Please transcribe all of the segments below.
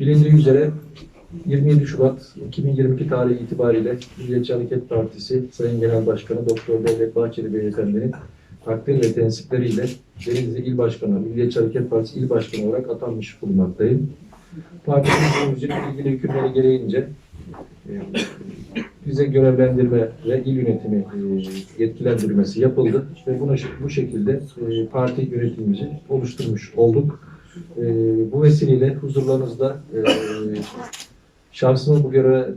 Bilindiği üzere 27 Şubat 2022 tarihi itibariyle Milliyetçi Hareket Partisi Sayın Genel Başkanı Doktor Devlet Bahçeli Beyefendi'nin takdir ve tensipleriyle Denizli İl Başkanı, Milliyetçi Hareket Partisi İl Başkanı olarak atanmış bulunmaktayım. Partimizin ilgili hükümleri gereğince e, bize görevlendirme ve il yönetimi e, yetkilendirmesi yapıldı ve buna bu şekilde e, parti yönetimimizi oluşturmuş olduk. E, bu vesileyle huzurlarınızda e, şahsımı bu göreve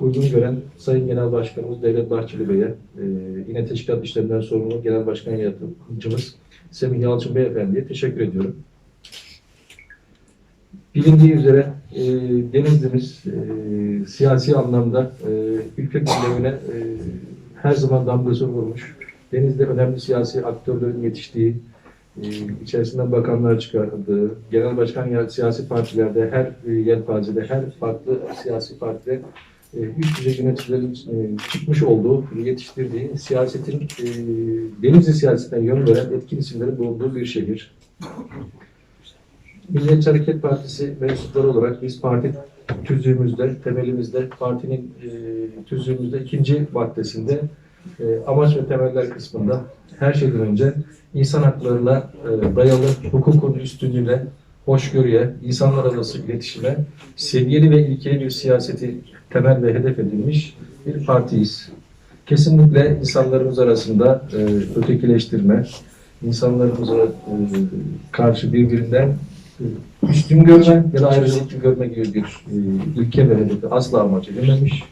uygun gören Sayın Genel Başkanımız Devlet Bahçeli Bey'e, e, yine teşkilat işlerinden sorumlu Genel Başkan Yardımcımız Semih Yalçın Beyefendi'ye teşekkür ediyorum. Bilindiği üzere e, Denizli'miz e, siyasi anlamda e, ülke gündemine e, her zaman damgasını vurmuş. Denizli'de önemli siyasi aktörlerin yetiştiği, içerisinden bakanlar çıkardığı, genel başkan ya- siyasi partilerde, her e, yelpazede, her farklı siyasi partide e, üst düzey yöneticilerin e, çıkmış olduğu, yetiştirdiği siyasetin, Denizli siyasetine yön veren etkin isimlerin bulunduğu bir şehir. Milliyetçi Hareket Partisi mensupları olarak biz parti tüzüğümüzde, temelimizde, partinin tüzüğümüzde ikinci maddesinde amaç ve temeller kısmında her şeyden önce insan haklarına e, dayalı hukukun üstünlüğüne, hoşgörüye, insanlar arası iletişime, seviyeli ve ilkeli bir siyaseti temel ve hedef edilmiş bir partiyiz. Kesinlikle insanlarımız arasında e, ötekileştirme, insanlarımıza e, karşı birbirinden e, üstün görme ya da ayrıcalıklı görme gibi bir e, ilke ve hedefi asla amaç edilmemiş.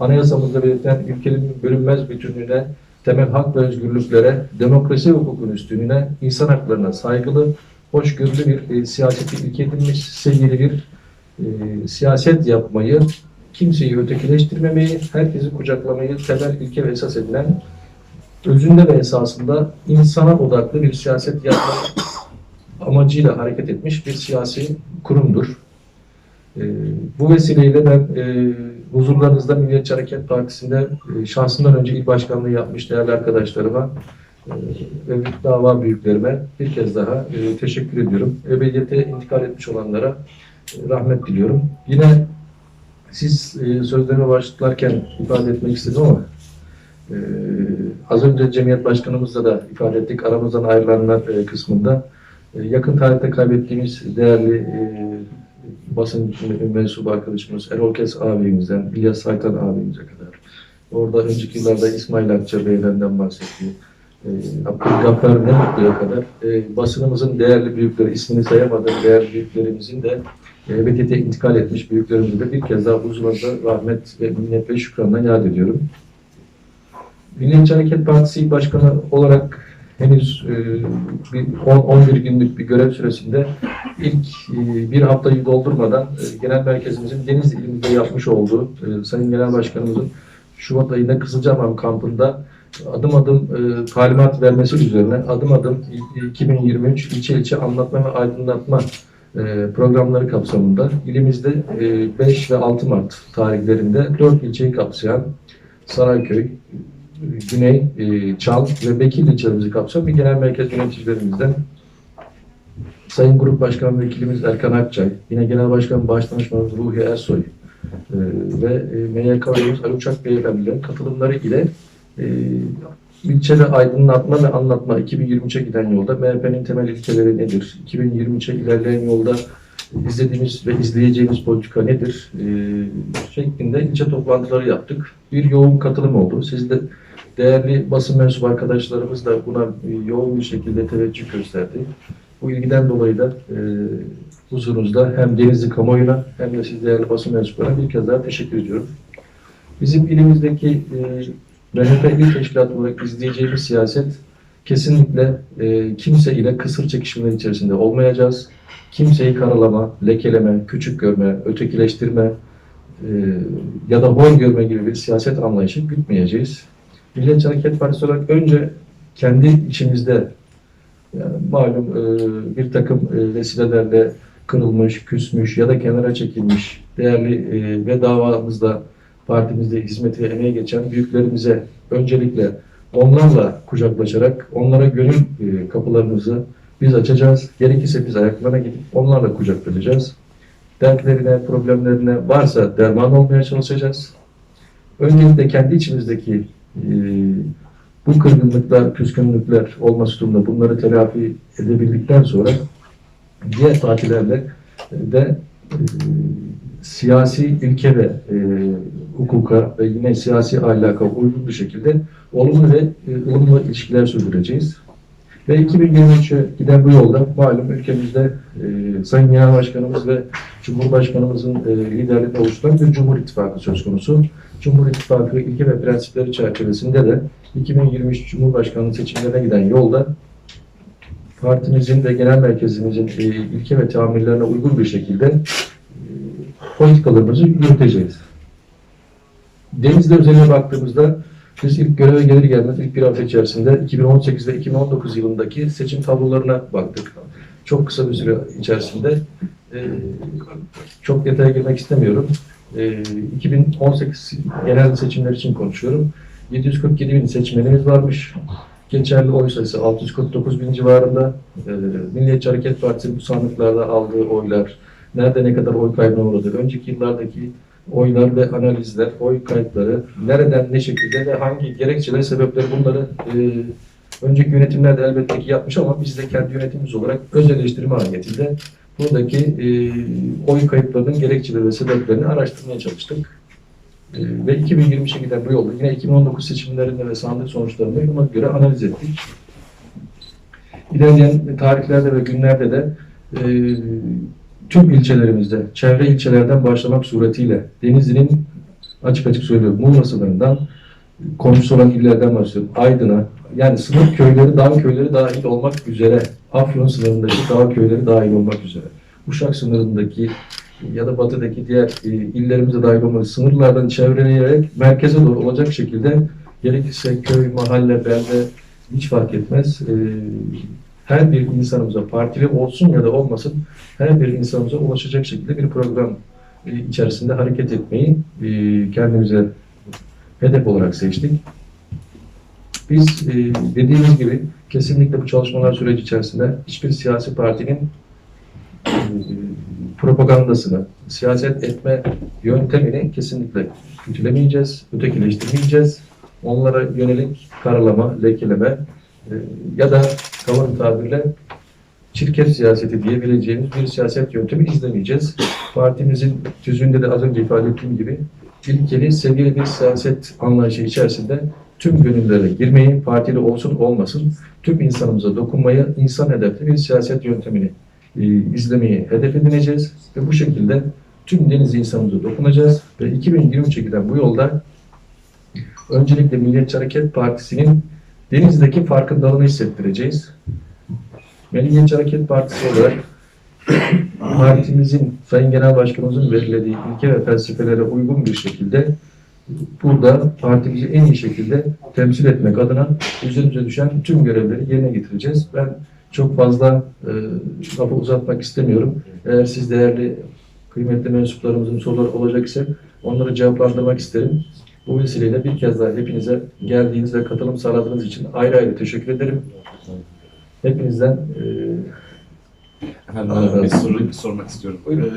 Anayasamızda belirtilen ülkenin bölünmez bütünlüğüne, temel hak ve özgürlüklere, demokrasi ve hukukun üstünlüğüne, insan haklarına saygılı, hoşgörülü bir e, siyaseti ilke edilmiş, seviyeli bir e, siyaset yapmayı, kimseyi ötekileştirmemeyi, herkesi kucaklamayı temel ilke ve esas edilen özünde ve esasında insana odaklı bir siyaset yapma amacıyla hareket etmiş bir siyasi kurumdur. E, bu vesileyle ben e, huzurlarınızda Milliyetçi Hareket Partisi'nde e, şahsından önce il başkanlığı yapmış değerli arkadaşlarıma e, ve dava büyüklerime bir kez daha e, teşekkür ediyorum. Ebediyete intikal etmiş olanlara e, rahmet diliyorum. Yine siz e, sözlerime başlarken ifade etmek istedim ama az önce Cemiyet Başkanımızla da ifade ettik. Aramızdan ayrılanlar kısmında yakın tarihte kaybettiğimiz değerli basın mensubu arkadaşımız Erol Kes abimizden, İlyas Saytan abimize kadar. Orada önceki yıllarda İsmail Akça Beyler'den bahsetti. E, Abdülgaffer Nemutlu'ya kadar e, basınımızın değerli büyükleri, ismini sayamadığım değerli büyüklerimizin de ebediyete intikal etmiş büyüklerimizi de bir kez daha huzurunuzda rahmet ve minnet ve şükranla yad ediyorum. Milliyetçi Hareket Partisi Başkanı olarak henüz e, bir 10-11 günlük bir görev süresinde ilk e, bir haftayı doldurmadan e, genel merkezimizin Denizli ilimizde yapmış olduğu e, Sayın Genel Başkanımızın Şubat ayında Kızılcahamam kampında adım adım e, talimat vermesi üzerine adım adım i- 2023 ilçe ilçe anlatma ve aydınlatma e, programları kapsamında ilimizde e, 5 ve 6 Mart tarihlerinde 4 ilçeyi kapsayan Sarayköy, Güney, e, Çal ve Bekir ilçelerimizi kapsayan bir genel merkez yöneticilerimizden Sayın Grup Başkan Vekilimiz Erkan Akçay, yine Genel Başkan Başdanışmanımız Ruhi Ersoy e, ve e, MYK üyemiz Ali Uçak Beyefendilerin katılımları ile e, ilçede aydınlatma ve anlatma 2023'e giden yolda MHP'nin temel ilkeleri nedir? 2023'e ilerleyen yolda izlediğimiz ve izleyeceğimiz politika nedir? E, şeklinde ilçe toplantıları yaptık. Bir yoğun katılım oldu. Siz de değerli basın mensubu arkadaşlarımız da buna e, yoğun bir şekilde teveccüh gösterdi. Bu ilgiden dolayı da e, huzurunuzda hem Denizli kamuoyuna hem de siz değerli basın mensuplarına bir kez daha teşekkür ediyorum. Bizim ilimizdeki e, MHP İl Teşkilatı olarak izleyeceğimiz siyaset kesinlikle e, kimse ile kısır çekişmeler içerisinde olmayacağız. Kimseyi karalama, lekeleme, küçük görme, ötekileştirme e, ya da hor görme gibi bir siyaset anlayışı gütmeyeceğiz. Milliyetçi Hareket Partisi olarak önce kendi içimizde yani malum e, bir takım e, vesilelerle kırılmış, küsmüş ya da kenara çekilmiş değerli e, ve davamızda partimizde hizmeti emeğe geçen büyüklerimize öncelikle onlarla kucaklaşarak onlara gönül e, kapılarımızı biz açacağız. Gerekirse biz ayaklarına gidip onlarla kucaklaşacağız. dertlerine, problemlerine varsa derman olmaya çalışacağız. Öncelikle kendi içimizdeki bu kırgınlıklar, küskünlükler olması durumunda bunları telafi edebildikten sonra diğer partilerle de e, siyasi ilke ve e, hukuka ve yine siyasi ahlaka uygun bir şekilde olumlu ve e, ılımlı ilişkiler sürdüreceğiz. Ve 2023'e giden bu yolda malum ülkemizde e, Sayın Genel Başkanımız ve Cumhurbaşkanımızın e, liderliğinde oluşturan bir Cumhur İttifakı söz konusu. Cumhur İttifakı ilke ve prensipleri çerçevesinde de 2023 Cumhurbaşkanlığı seçimlerine giden yolda partimizin ve genel merkezimizin e, ilke ve tamirlerine uygun bir şekilde e, politikalarımızı yürüteceğiz. Denizli özeline baktığımızda biz ilk göreve gelir gelmez ilk bir hafta içerisinde 2018 ve 2019 yılındaki seçim tablolarına baktık. Çok kısa bir süre içerisinde e, çok detaya girmek istemiyorum. E, 2018 genel seçimler için konuşuyorum. 747 bin seçmenimiz varmış. Geçerli oy sayısı 649 bin civarında. E, Milliyetçi Hareket Partisi bu sandıklarda aldığı oylar, nerede ne kadar oy kaybına uğradı, önceki yıllardaki oylar ve analizler, oy kayıtları, nereden ne şekilde ve hangi gerekçeler, sebepleri bunları e, önceki yönetimler de elbette ki yapmış ama biz de kendi yönetimimiz olarak öz eleştiri mahiyetinde buradaki e, oy kayıtlarının gerekçeleri ve sebeplerini araştırmaya çalıştık. E, ve 2023'e giden bu yolda yine 2019 seçimlerinde ve sandık sonuçlarını buna göre analiz ettik. İlerleyen tarihlerde ve günlerde de e, tüm ilçelerimizde, çevre ilçelerden başlamak suretiyle Denizli'nin açık açık söylüyorum Muğla sınırından komşusu olan illerden başlıyorum. Aydın'a yani sınır köyleri, dağ köyleri dahil olmak üzere Afyon sınırındaki dağ köyleri dahil olmak üzere Uşak sınırındaki ya da batıdaki diğer e, illerimize dahil olmak sınırlardan çevreleyerek merkeze doğru olacak şekilde gerekirse köy, mahalle, belde hiç fark etmez. E, her bir insanımıza partili olsun ya da olmasın her bir insanımıza ulaşacak şekilde bir program e, içerisinde hareket etmeyi e, kendimize hedef olarak seçtik. Biz e, dediğimiz gibi kesinlikle bu çalışmalar süreci içerisinde hiçbir siyasi partinin propagandasını, siyaset etme yöntemini kesinlikle kötülemeyeceğiz, ötekileştirmeyeceğiz. Onlara yönelik karalama, lekeleme ya da kavalın tabirle çirkef siyaseti diyebileceğimiz bir siyaset yöntemi izlemeyeceğiz. Partimizin tüzüğünde de az önce ifade ettiğim gibi ilkeli, seviyeli bir siyaset anlayışı içerisinde tüm gönüllere girmeyi, partili olsun olmasın, tüm insanımıza dokunmayı, insan hedefli bir siyaset yöntemini e, izlemeyi hedef edineceğiz ve bu şekilde tüm deniz insanımıza dokunacağız ve 2023'e giden bu yolda öncelikle Milliyetçi Hareket Partisi'nin Deniz'deki farkındalığını hissettireceğiz. Milliyetçi Hareket Partisi olarak partimizin, Sayın Genel Başkanımızın belirlediği ilke ve felsefelere uygun bir şekilde burada partimizi en iyi şekilde temsil etmek adına üzerimize düşen tüm görevleri yerine getireceğiz. Ben çok fazla e, lafı uzatmak istemiyorum. Eğer siz değerli kıymetli mensuplarımızın soruları olacak ise onları cevaplandırmak isterim. Bu vesileyle bir kez daha hepinize geldiğiniz ve katılım sağladığınız için ayrı ayrı teşekkür ederim. Hepinizden e, Efendim bir soru sormak istiyorum. Buyurun.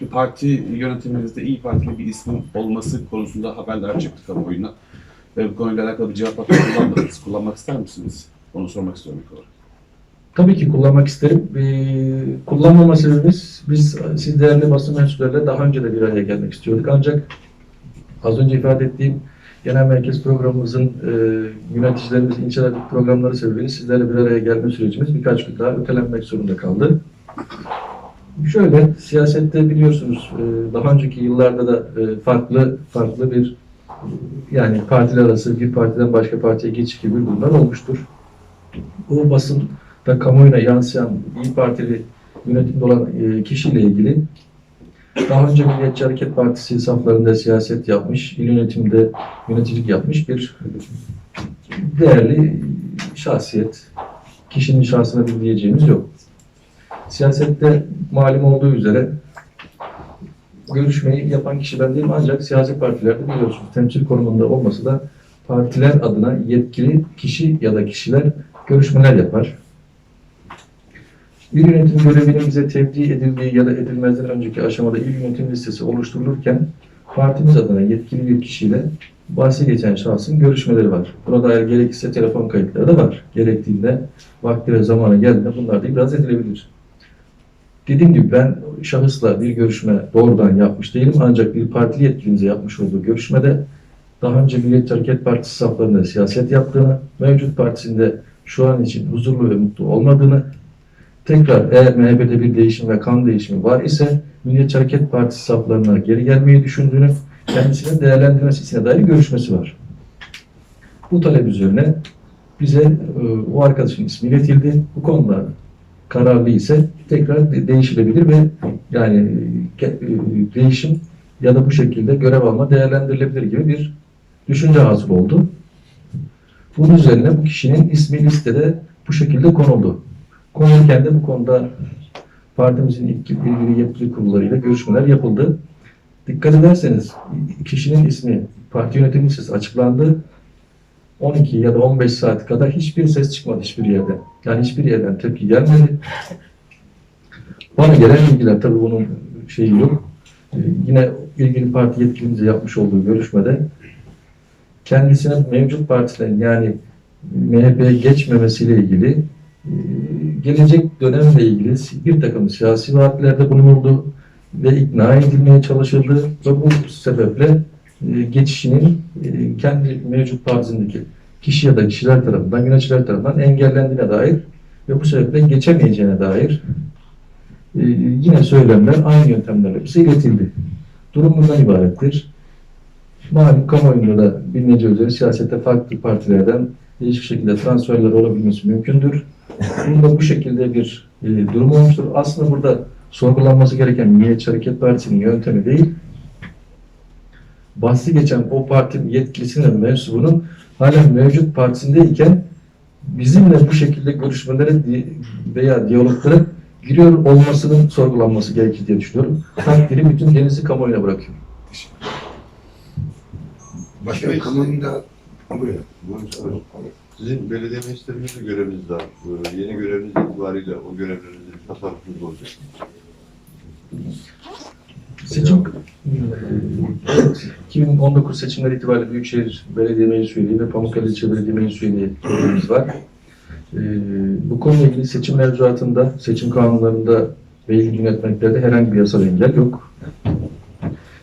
Ee, parti yönetiminizde iyi Partili bir ismin olması konusunda haberler çıktı kamuoyuna. Ve bu konuyla alakalı bir cevap hakkı kullanmadınız. Kullanmak ister misiniz? Onu sormak istiyorum ilk olarak. Tabii ki kullanmak isterim. Ee, kullanmama sebebimiz biz siz değerli basın mensuplarıyla daha önce de bir araya gelmek istiyorduk. Ancak az önce ifade ettiğim genel merkez programımızın e, yöneticilerimiz incelediği programları sebebiyle sizlerle bir araya gelme sürecimiz birkaç gün daha ötelenmek zorunda kaldı. Şöyle siyasette biliyorsunuz e, daha önceki yıllarda da e, farklı farklı bir yani partiler arası bir partiden başka partiye geçiş gibi durumlar olmuştur. Bu basın da kamuoyuna yansıyan İyi Partili yönetimde olan e, kişiyle ilgili daha önce Milliyetçi Hareket Partisi saflarında siyaset yapmış, il yönetimde yöneticilik yapmış bir değerli şahsiyet. Kişinin şahsına bir diyeceğimiz yok. Siyasette malum olduğu üzere görüşmeyi yapan kişi ben değilim ancak siyasi partilerde biliyorsunuz temsil konumunda olmasa da partiler adına yetkili kişi ya da kişiler görüşmeler yapar. İl yönetim görevinin bize tevdi edildiği ya da edilmezden önceki aşamada il yönetim listesi oluşturulurken partimiz adına yetkili bir kişiyle bahsi geçen şahsın görüşmeleri var. Buna dair gerekirse telefon kayıtları da var. Gerektiğinde vakti ve zamanı geldiğinde bunlar da ibraz edilebilir. Dediğim gibi ben şahısla bir görüşme doğrudan yapmış değilim ancak bir parti yetkilimize yapmış olduğu görüşmede daha önce Milliyetçi Hareket Partisi saflarında siyaset yaptığını, mevcut partisinde şu an için huzurlu ve mutlu olmadığını, tekrar eğer MHP'de bir değişim ve kan değişimi var ise Milliyetçi Hareket Partisi saflarına geri gelmeyi düşündüğünü, kendisine değerlendirmesine dair görüşmesi var. Bu talep üzerine bize e, o arkadaşın ismi iletildi. Bu konuda kararlı ise tekrar de- değişilebilir ve yani e, değişim ya da bu şekilde görev alma değerlendirilebilir gibi bir düşünce hasıl oldu. Bunun üzerine bu kişinin ismi listede bu şekilde konuldu. Konulurken de bu konuda partimizin ilgili yetkili kurullarıyla görüşmeler yapıldı. Dikkat ederseniz kişinin ismi parti yönetim listesi açıklandı. 12 ya da 15 saat kadar hiçbir ses çıkmadı hiçbir yerden. Yani hiçbir yerden tepki gelmedi. Bana gelen bilgiler tabii bunun şeyi yok. Ee, yine ilgili parti yetkilimize yapmış olduğu görüşmede kendisine mevcut partilerin yani MHP'ye geçmemesiyle ilgili gelecek dönemle ilgili bir takım siyasi vaatlerde bulunuldu ve ikna edilmeye çalışıldı ve bu sebeple e, geçişinin e, kendi mevcut partisindeki kişi ya da kişiler tarafından, yöneticiler tarafından engellendiğine dair ve bu sebeple geçemeyeceğine dair e, yine söylemler aynı yöntemlerle bize iletildi. Durum bundan ibarettir. Malum kamuoyunda da bilineceği üzere siyasette farklı partilerden değişik şekilde transferler olabilmesi mümkündür. Bunda bu şekilde bir e, durum olmuştur. Aslında burada sorgulanması gereken Milliyetçi Hareket Partisi'nin yöntemi değil, bahsi geçen o partinin yetkilisinin mensubunun halen mevcut partisindeyken bizimle bu şekilde görüşmelere veya diyaloglara giriyor olmasının sorgulanması gerekir diye düşünüyorum. Takdiri bütün denizi kamuoyuna bırakıyorum. Başka kamuoyunda buyurun. Buyurun. Sizin belediye meclislerimizde göreviniz var. Ee, Yeni göreviniz itibariyle o görevlerinizde bir tasarrufunuz olacak. Seçim evet, 2019 seçimleri itibariyle Büyükşehir Belediye Meclis Üyeliği ve Pamukkale İlçe Belediye Meclis Üyeliği görevimiz var. Ee, bu konuyla ilgili seçim mevzuatında, seçim kanunlarında ve ilgili yönetmeliklerde herhangi bir yasal engel yok.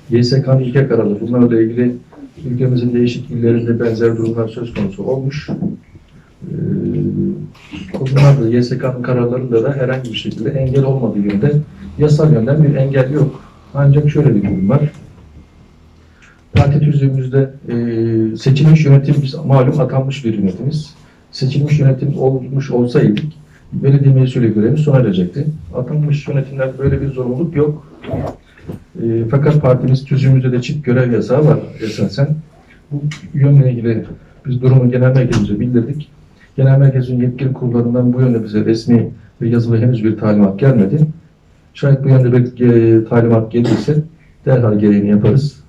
YSK'nın ilke kararı bunlarla ilgili ülkemizin değişik illerinde benzer durumlar söz konusu olmuş. Ee, bunlarda YSK'nın kararlarında da herhangi bir şekilde engel olmadığı yönde yasal yönden bir engel yok. Ancak şöyle bir durum var. Parti tüzüğümüzde e, seçilmiş yönetim malum atanmış bir yönetimiz. Seçilmiş yönetim olmuş olsaydık belediye meclisiyle görevi sona erecekti. Atanmış yönetimlerde böyle bir zorunluluk yok. E, fakat partimiz tüzüğümüzde de çift görev yasağı var esasen. Bu yönle ilgili biz durumu genel merkezimize bildirdik. Genel merkezin yetkili kurullarından bu yönde bize resmi ve yazılı henüz bir talimat gelmedi. Şayet bu yönde bir e, talimat gelirse derhal gereğini yaparız.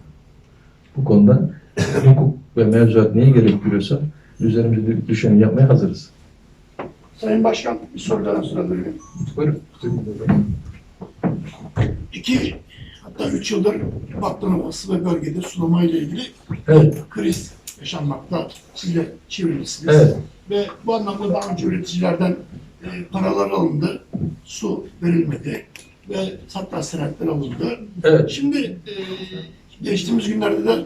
Bu konuda hukuk ve mevzuat neyi gerektiriyorsa üzerimize düşeni yapmaya hazırız. Sayın Başkan bir soru daha sorabilir miyim? Buyurun. İki hatta üç yıldır Batman Ovası ve bölgede sulama ile ilgili Evet, kriz yaşanmakta. Siz de çevrelisiniz. evet. Ve bu anlamda daha önce üreticilerden e, paralar alındı, su verilmedi ve hatta senetler alındı. Evet, Şimdi e, geçtiğimiz günlerde de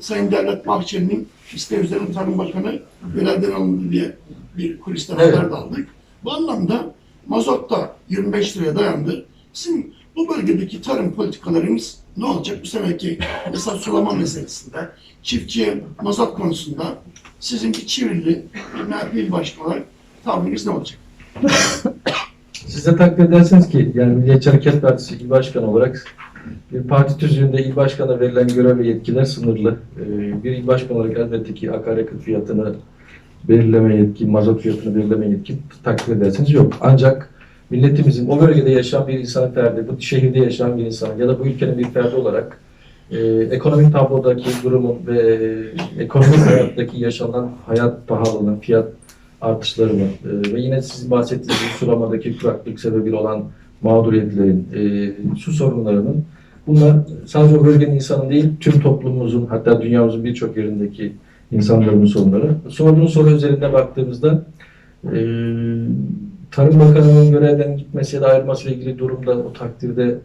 Sayın Devlet Bahçeli'nin isteği üzerine Tarım Bakanı görevden alındı diye bir kulisten Evet. haber de aldık. Bu anlamda mazot da 25 liraya dayandı. Sizin bu bölgedeki tarım politikalarınız ne olacak bu seneki mesela sulama meselesinde, çiftçiye mazot konusunda sizinki Çivrili MHP il başkanı olarak tavrınız ne olacak? siz de takdir edersiniz ki yani Milliyetçi Hareket Partisi İl Başkanı olarak bir parti tüzüğünde il başkanına verilen görev ve yetkiler sınırlı. Ee, Bir il başkanı olarak elbette ki akaryakıt fiyatını belirleme yetki, mazot fiyatını belirleme yetki takdir edersiniz yok. Ancak milletimizin o bölgede yaşayan bir insanın ferdi, bu şehirde yaşayan bir insan ya da bu ülkenin bir ferdi olarak e, ekonomik tablodaki durumun ve e, ekonomik hayattaki yaşanan hayat pahalılığının, fiyat artışları mı? E, ve yine sizin bahsettiğiniz sulamadaki kuraklık sebebiyle olan mağduriyetlerin, e, su sorunlarının bunlar sadece o bölgenin insanı değil, tüm toplumumuzun hatta dünyamızın birçok yerindeki insanların sorunları. Sorduğunuz soru üzerinde baktığımızda e, Tarım Bakanı'nın görevden gitmesi ya da ayrılmasıyla ilgili durumda o takdirde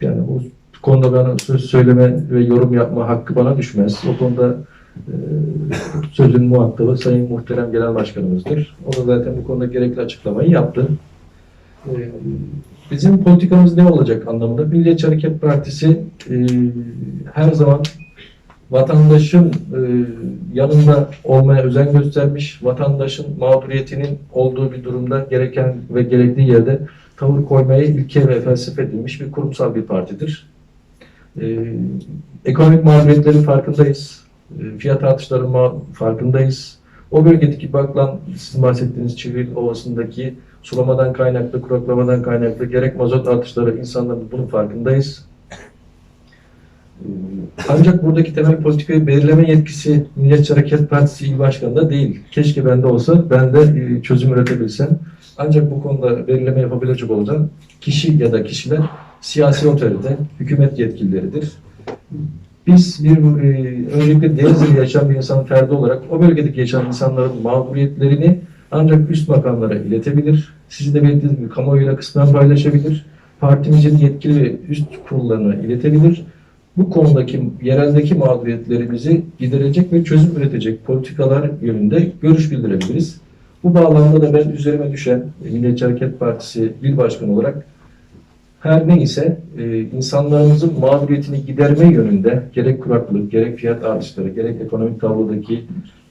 yani o konuda bana söz söyleme ve yorum yapma hakkı bana düşmez. O konuda e, sözün muhatabı Sayın Muhterem Genel Başkanımızdır. O da zaten bu konuda gerekli açıklamayı yaptı. E, bizim politikamız ne olacak anlamında? Milliyetçi Hareket Partisi e, her zaman vatandaşın e, yanında olmaya özen göstermiş, vatandaşın mağduriyetinin olduğu bir durumda gereken ve gerektiği yerde tavır koymaya ilke ve felsefe edilmiş bir kurumsal bir partidir. E, ekonomik mağduriyetlerin farkındayız. E, fiyat artışlarının farkındayız. O bölgedeki bakılan sizin bahsettiğiniz Çivil Ovası'ndaki sulamadan kaynaklı, kuraklamadan kaynaklı gerek mazot artışları insanların bunun farkındayız. Ancak buradaki temel politikayı belirleme yetkisi Milliyetçi Hareket Partisi İl Başkanı'nda değil. Keşke bende olsa, ben de e, çözüm üretebilsem. Ancak bu konuda belirleme yapabilecek olan kişi ya da kişiler siyasi otorite, hükümet yetkilileridir. Biz bir e, öncelikle Denizli'de yaşayan bir insanın ferdi olarak o bölgedeki yaşayan insanların mağduriyetlerini ancak üst makamlara iletebilir. Sizin de belirttiğiniz gibi kamuoyuyla kısmen paylaşabilir. Partimizin yetkili üst kurullarına iletebilir bu konudaki yereldeki mağduriyetlerimizi giderecek ve çözüm üretecek politikalar yönünde görüş bildirebiliriz. Bu bağlamda da ben üzerime düşen e, Milliyetçi Hareket Partisi il başkanı olarak her neyse e, insanlarımızın mağduriyetini giderme yönünde gerek kuraklık, gerek fiyat artışları, gerek ekonomik tablodaki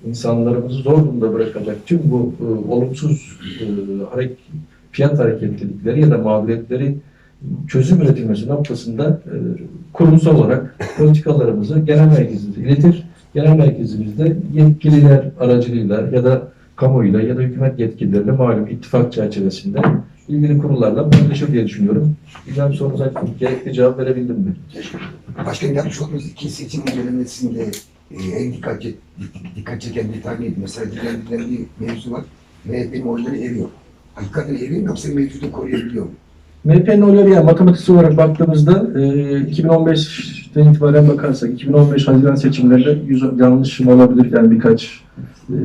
insanlarımızı zor durumda bırakacak tüm bu e, olumsuz e, harek, fiyat hareketlilikleri ya da mağduriyetleri çözüm üretilmesi noktasında e, kurumsal olarak politikalarımızı genel merkezimize iletir. Genel merkezimizde yetkililer aracılığıyla ya da kamuoyuyla ya da hükümet yetkilileriyle malum ittifak çerçevesinde ilgili kurullarla paylaşır diye düşünüyorum. İlham sorunuza gerekli cevap verebildim mi? Başkan yapmış olduğumuz iki seçim incelemesinde e, en dikkat, dik- dikkat çeken bir taneydi. Mesela edilen bir mevzu var. MHP'nin oyları eriyor. Hakikaten eriyor mu yoksa mevcudu koruyabiliyor mu? MHP'nin oyları yani matematiksel olarak baktığımızda e, 2015'ten itibaren bakarsak 2015 Haziran seçimlerinde yüz, yanlışım olabilir yani birkaç e,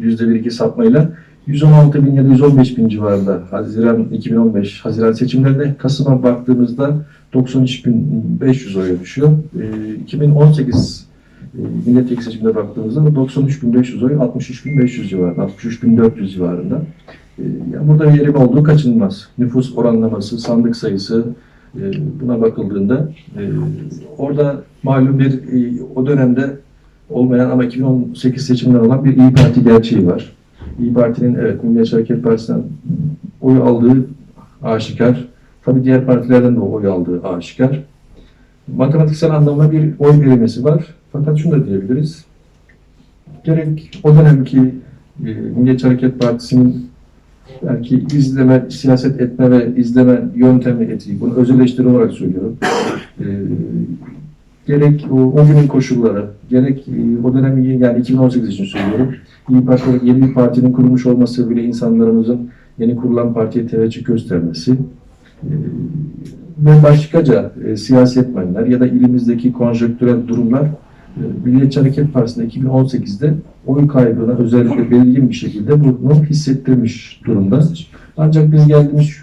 yüzde bir iki sapmayla 116 bin ya da 115 bin civarında Haziran 2015 Haziran seçimlerinde Kasım'a baktığımızda 93 bin 500 oya düşüyor. E, 2018 e, milletvekili seçimine baktığımızda da 93 bin 500 oy 63 bin 500 civarında 63 bin 400 civarında. E, burada bir erime olduğu kaçınılmaz. Nüfus oranlaması, sandık sayısı e, buna bakıldığında e, orada malum bir o dönemde olmayan ama 2018 seçimden olan bir İyi Parti gerçeği var. İyi Parti'nin evet Milliyetçi Hareket Partisi'nden oy aldığı aşikar. Tabii diğer partilerden de oy aldığı aşikar. Matematiksel anlamda bir oy verilmesi var. Fakat şunu da diyebiliriz. Gerek o dönemki Milliyetçi Hareket Partisi'nin belki izleme, siyaset etme ve izleme yöntemi etiği. Bunu öz eleştiri olarak söylüyorum. Ee, gerek o, o günün koşulları, gerek e, o dönem yani 2018 için söylüyorum. İyi Parti yeni bir partinin kurulmuş olması bile insanlarımızın yeni kurulan partiye teveccüh göstermesi ee, ve başkaca e, siyasetmenler ya da ilimizdeki konjonktürel durumlar e, Milliyetçi Hareket Partisi'nde 2018'de oy kaybına özellikle belirgin bir şekilde bunu hissettirmiş durumda. Ancak biz geldiğimiz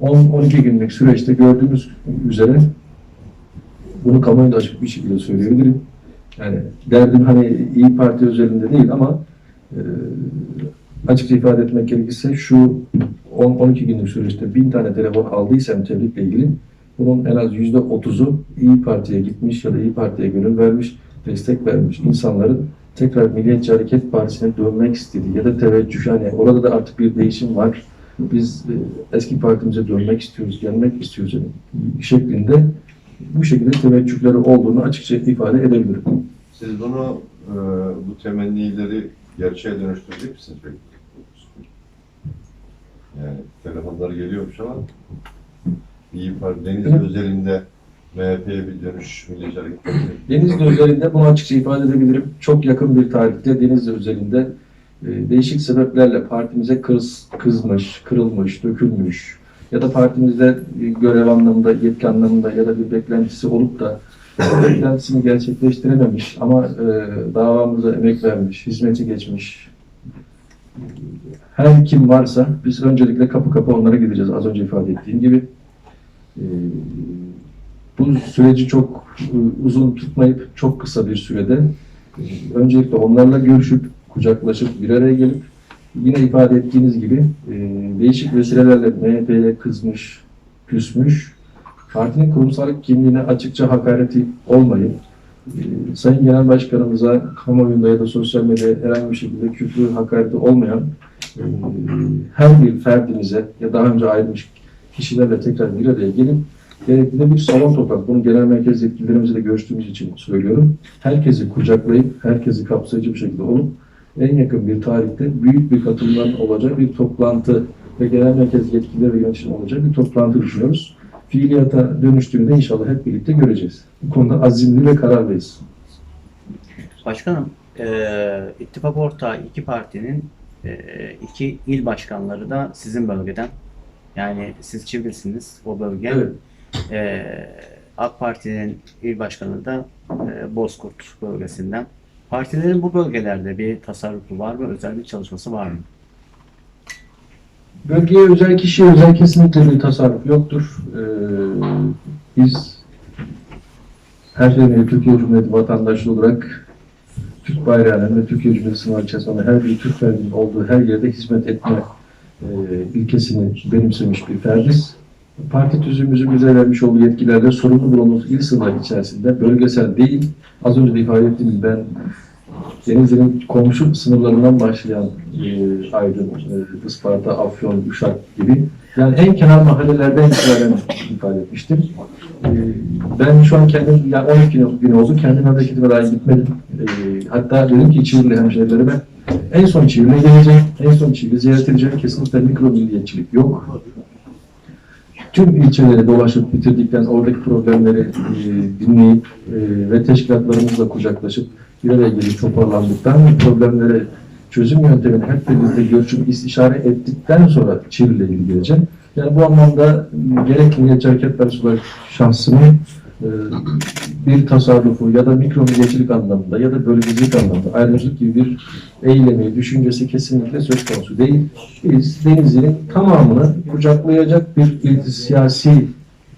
e, 10-12 günlük süreçte gördüğümüz üzere bunu kamuoyunda açık bir şekilde söyleyebilirim. Yani derdim hani İyi Parti özelinde değil ama e, açıkça ifade etmek gerekirse şu 10-12 günlük süreçte bin tane telefon aldıysam tebrikle ilgili bunun en az yüzde otuzu İyi Parti'ye gitmiş ya da İyi Parti'ye gönül vermiş, destek vermiş insanların tekrar Milliyetçi Hareket Partisi'ne dönmek istediği ya da teveccüh yani orada da artık bir değişim var. Biz e, eski partimize dönmek istiyoruz, gelmek istiyoruz yani, şeklinde bu şekilde teveccühleri olduğunu açıkça ifade edebilirim. Siz bunu e, bu temennileri gerçeğe dönüştürecek misiniz peki? Yani telefonları geliyormuş ama İyi Parti Deniz Evet. özelinde MHP'ye bir dönüş Milliyetçi Hareket Partisi. Denizli özelinde bunu açıkça ifade edebilirim. Çok yakın bir tarihte Denizli özelinde e, değişik sebeplerle partimize kız, kızmış, kırılmış, dökülmüş ya da partimizde görev anlamında, yetki anlamında ya da bir beklentisi olup da beklentisini gerçekleştirememiş ama e, davamıza emek vermiş, hizmeti geçmiş her kim varsa biz öncelikle kapı kapı onlara gideceğiz az önce ifade ettiğim gibi. E, bu süreci çok e, uzun tutmayıp çok kısa bir sürede e, öncelikle onlarla görüşüp kucaklaşıp bir araya gelip yine ifade ettiğiniz gibi e, değişik vesilelerle MHP'ye kızmış, küsmüş, partinin kurumsal kimliğine açıkça hakareti olmayıp Sayın Genel Başkanımıza kamuoyunda ya da sosyal medyada herhangi bir şekilde küfrü, hakareti olmayan her bir ferdimize ya daha önce ayrılmış kişilerle tekrar bir araya gelip gerekli bir salon toplantı. Bunu genel merkez yetkililerimizle de görüştüğümüz için söylüyorum. Herkesi kucaklayıp, herkesi kapsayıcı bir şekilde olup en yakın bir tarihte büyük bir katılımların olacağı bir toplantı ve genel merkez yetkilileri ve yönetim olacağı bir toplantı düşünüyoruz. Fiiliyata dönüştüğünü de inşallah hep birlikte göreceğiz. Bu konuda azimli ve kararlıyız. Başkanım, eee ittifak ortağı iki partinin eee, iki il başkanları da sizin bölgeden. Yani siz Çivrilsiniz o bölge. Evet. Eee, AK Parti'nin il başkanı da eee, Bozkurt bölgesinden. Partilerin bu bölgelerde bir tasarrufu var mı? Özel bir çalışması var mı? Bölgeye özel kişiye özel kesinlikle bir tasarruf yoktur. Ee, biz her şeyden Türkiye Cumhuriyeti vatandaşı olarak Türk bayrağının ve Türkiye Cumhuriyeti içerisinde her bir Türk ferdinin olduğu her yerde hizmet etme e, ilkesini benimsemiş bir ferdiz. Parti tüzüğümüzün bize vermiş olduğu yetkilerle sorumlu bulunduğumuz il sınırları içerisinde bölgesel değil, az önce de ifade ettiğim ben Denizli'nin komşu sınırlarından başlayan e, Aydın, e, Isparta, Afyon, Uşak gibi yani en kenar mahallelerden itibaren ifade etmiştim. E, ben şu an kendim, yani 12 gün, gün oldu, kendi memleketime dahi gitmedim. E, hatta dedim ki Çivri hemşehrilerime en son Çivri'ne geleceğim, en son Çivri ziyaret edeceğim. Kesinlikle mikro milliyetçilik yok. Tüm ilçeleri dolaşıp bitirdikten oradaki problemleri e, dinleyip e, ve teşkilatlarımızla kucaklaşıp bir araya gelip toparlandıktan problemlere çözüm yöntemini hep birlikte görüşüp istişare ettikten sonra Çivri ile ilgileneceğim. Yani bu anlamda gerek Milliyetçi Hareket Partisi şahsımın e, bir tasarrufu ya da mikro milliyetçilik anlamında ya da bölgecilik anlamında ayrımcılık gibi bir eylemi, düşüncesi kesinlikle söz konusu değil. Biz Denizli'nin tamamını kucaklayacak bir siyasi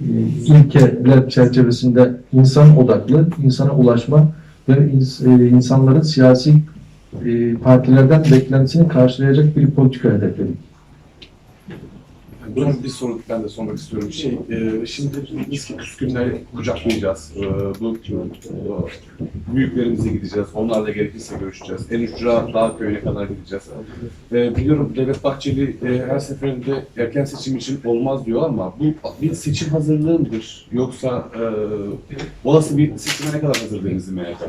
e, ilkeler çerçevesinde insan odaklı, insana ulaşma ve e, insanların siyasi e, partilerden beklentisini karşılayacak bir politika hedefledik. Son bir soru ben de sormak istiyorum. Şey, e, şimdi biz ki küskünleri kucaklayacağız. E, bu e, büyüklerimize gideceğiz. Onlarla gerekirse görüşeceğiz. En uçra dağ köyüne kadar gideceğiz. E, biliyorum Devlet Bahçeli e, her seferinde erken seçim için olmaz diyor ama bu bir seçim hazırlığı mıdır? Yoksa e, olası bir seçime ne kadar hazır Denizli MHP?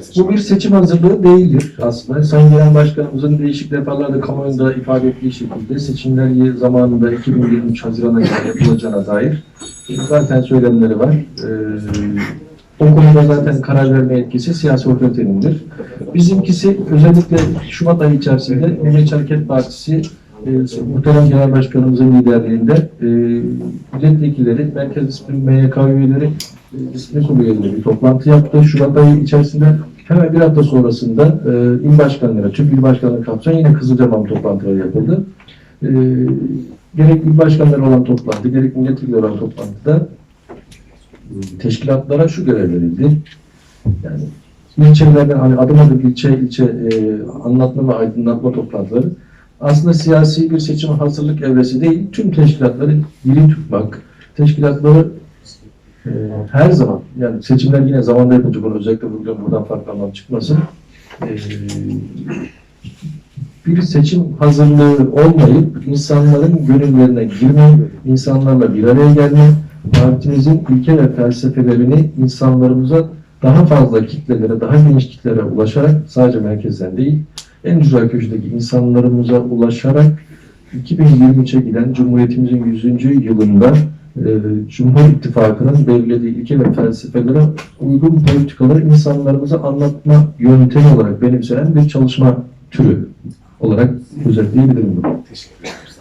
Seçim. Bu bir seçim hazırlığı değildir aslında. Sayın Genel Başkanımızın değişik defalarda kamuoyunda ifade ettiği şekilde seçimler zamanında 2023 Haziran'a kadar yapılacağına dair zaten söylemleri var. Ee, o konuda zaten karar verme yetkisi siyasi otoritenindir. Bizimkisi özellikle Şubat ayı içerisinde Milliyetçi Hareket Partisi e, muhterem Genel Başkanımızın liderliğinde e, milletvekilleri, Merkez İsmi MYK üyeleri İsmi Kurulu üyeleri bir toplantı yaptı. Şubat ayı içerisinde hemen bir hafta sonrasında e, il başkanları, tüm il başkanları kapsayan yine Kızılcamam toplantıları yapıldı. E, gerek il başkanları olan toplantı, gerek milletvekili olan toplantıda e, teşkilatlara şu görev verildi. Yani ilçelerden hani adım adım ilçe ilçe e, anlatma ve aydınlatma toplantıları aslında siyasi bir seçim hazırlık evresi değil, tüm teşkilatları diri tutmak, teşkilatları e, her zaman, yani seçimler yine zamanda yapılacak onu özellikle vurgulayalım, buradan farklı anlam çıkmasın. E, bir seçim hazırlığı olmayıp insanların gönüllerine girme, insanlarla bir araya gelme, partimizin ilke ve felsefelerini insanlarımıza daha fazla kitlelere, daha geniş kitlelere ulaşarak sadece merkezden değil, en ücra köşedeki insanlarımıza ulaşarak 2023'e giden Cumhuriyetimizin 100. yılında Cumhur İttifakı'nın belirlediği ilke ve felsefelere uygun politikaları insanlarımıza anlatma yöntemi olarak benimsenen bir çalışma türü olarak özetleyebilirim bunu. Teşekkür ederim.